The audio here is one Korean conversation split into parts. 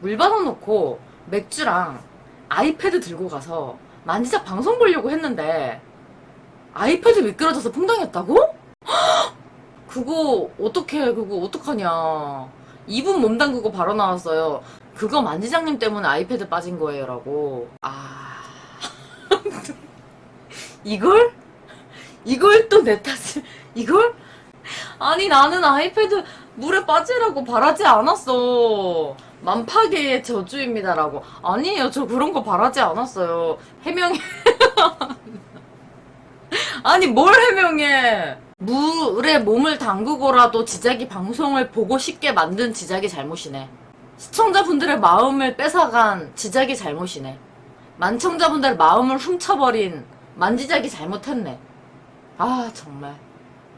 물 받아놓고 맥주랑 아이패드 들고 가서 만지작 방송 보려고 했는데 아이패드 미끄러져서 퐁당했다고? 그거 어떻게 그거 어떡하냐 2분 몸 담그고 바로 나왔어요 그거 만지장님 때문에 아이패드 빠진 거예요 라고 아 이걸? 이걸 또 내 탓을 이걸? 아니 나는 아이패드 물에 빠지라고 바라지 않았어 만파계의 저주입니다라고. 아니에요. 저 그런 거 바라지 않았어요. 해명해. 아니 뭘 해명해? 물에 몸을 담그고라도 지작이 방송을 보고 싶게 만든 지작이 잘못이네. 시청자분들의 마음을 뺏어간 지작이 잘못이네. 만청자분들의 마음을 훔쳐버린 만지작이 잘못했네. 아 정말.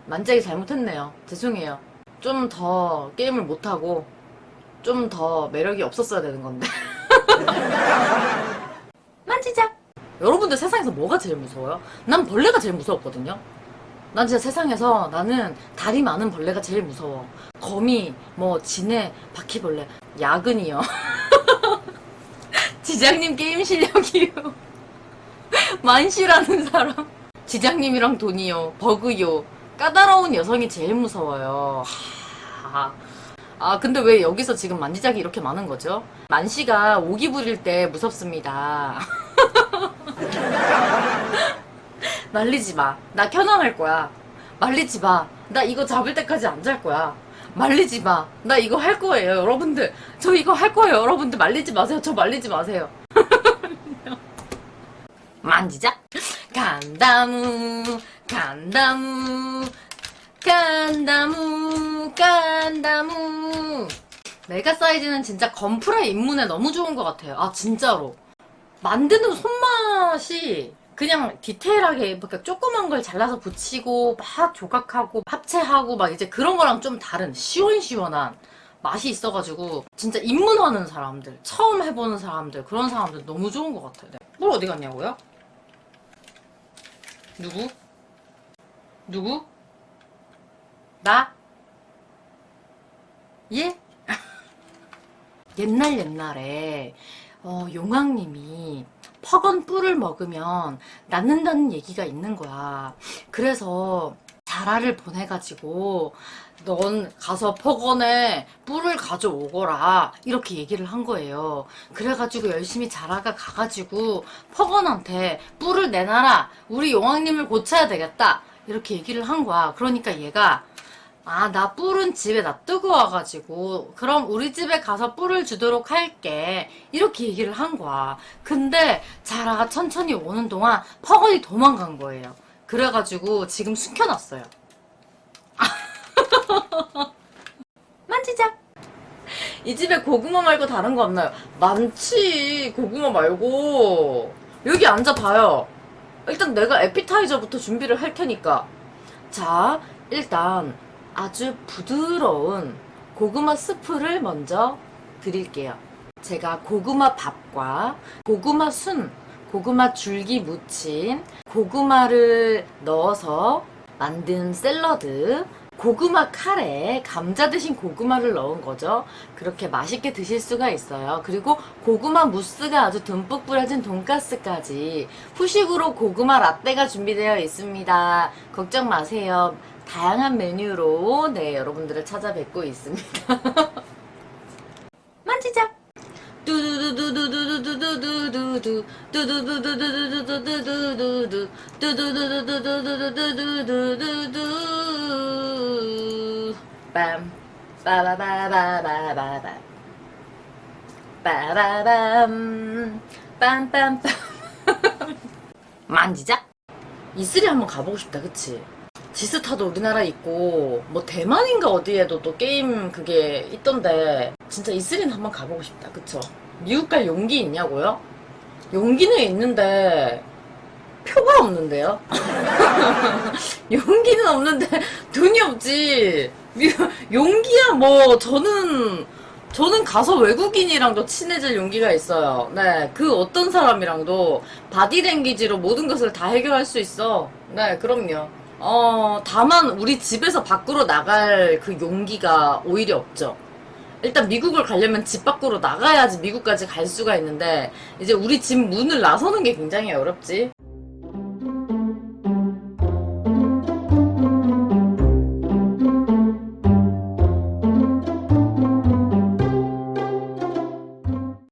만지작이 잘못했네요. 죄송해요. 좀 더 게임을 못하고 좀 더 매력이 없었어야 되는 건데 만지작 여러분들 세상에서 뭐가 제일 무서워요? 난 벌레가 제일 무서웠거든요. 난 진짜 세상에서 나는 다리 많은 벌레가 제일 무서워. 거미, 뭐, 지네, 바퀴벌레, 야근이요. 지장님 게임 실력이요. 만시라는 사람. 지장님이랑 돈이요. 버그요. 까다로운 여성이 제일 무서워요. 하... 아, 근데 왜 여기서 지금 만지작이 이렇게 많은 거죠? 만시가 오기 부릴 때 무섭습니다. 말리지 마. 나 켜놔할 거야. 말리지 마. 나 이거 잡을 때까지 안 잘 거야. 말리지 마. 나 이거 할 거예요, 여러분들. 저 이거 할 거예요, 여러분들. 말리지 마세요. 저 말리지 마세요. 만지자. 간다무, 간다무, 간다무, 간다무. 메가 사이즈는 진짜 건프라의 입문에 너무 좋은 것 같아요. 아, 진짜로. 만드는 손맛이 그냥 디테일하게 그러니까 조그만 걸 잘라서 붙이고 막 조각하고 합체하고 막 이제 그런 거랑 좀 다른 시원시원한 맛이 있어가지고 진짜 입문하는 사람들 처음 해보는 사람들 그런 사람들 너무 좋은 것 같아요. 네. 뭘 어디 갔냐고요? 누구? 누구? 나? 예? 옛날 옛날에 어, 용왕님이 퍼건 뿔을 먹으면 낫는다는 얘기가 있는 거야. 그래서 자라를 보내가지고 넌 가서 퍼건에 뿔을 가져오거라 이렇게 얘기를 한 거예요. 그래가지고 열심히 자라가 가가지고 퍼건한테 뿔을 내놔라 우리 용왕님을 고쳐야 되겠다 이렇게 얘기를 한 거야. 그러니까 얘가 아, 나 뿔은 집에 놔두고 와가지고, 그럼 우리 집에 가서 뿔을 주도록 할게. 이렇게 얘기를 한 거야. 근데, 자라가 천천히 오는 동안 퍼건이 도망간 거예요. 그래가지고, 지금 숨겨놨어요. 만지작! 이 집에 고구마 말고 다른 거 없나요? 많지, 고구마 말고. 여기 앉아봐요. 일단 내가 에피타이저부터 준비를 할 테니까. 자, 일단, 아주 부드러운 고구마 스프를 먼저 드릴게요. 제가 고구마 밥과 고구마 순, 고구마 줄기 무침, 고구마를 넣어서 만든 샐러드, 고구마 카레, 감자 대신 고구마를 넣은 거죠. 그렇게 맛있게 드실 수가 있어요. 그리고 고구마 무스가 아주 듬뿍 뿌려진 돈가스까지 후식으로 고구마 라떼가 준비되어 있습니다. 걱정 마세요. 다양한 메뉴로 네 여러분들을 찾아뵙고 있습니다. 만지작! 빰 빠바바바바바바 빠바밤 빰빰빰 만지작 이슬이 한번 가보고 싶다 그치? 지스타도 우리나라에 있고 뭐 대만인가 어디에도 또 게임 그게 있던데 진짜 이슬이는 한번 가보고 싶다 그쵸? 미국 갈 용기 있냐고요? 용기는 있는데 표가 없는데요? 용기는 없는데 돈이 없지 미- 용기야 뭐 저는 저는 가서 외국인이랑도 친해질 용기가 있어요. 네, 그 어떤 사람이랑도 바디랭귀지로 모든 것을 다 해결할 수 있어. 네, 그럼요. 어, 다만 우리 집에서 밖으로 나갈 그 용기가 오히려 없죠. 일단 미국을 가려면 집 밖으로 나가야지 미국까지 갈 수가 있는데 이제 우리 집 문을 나서는 게 굉장히 어렵지.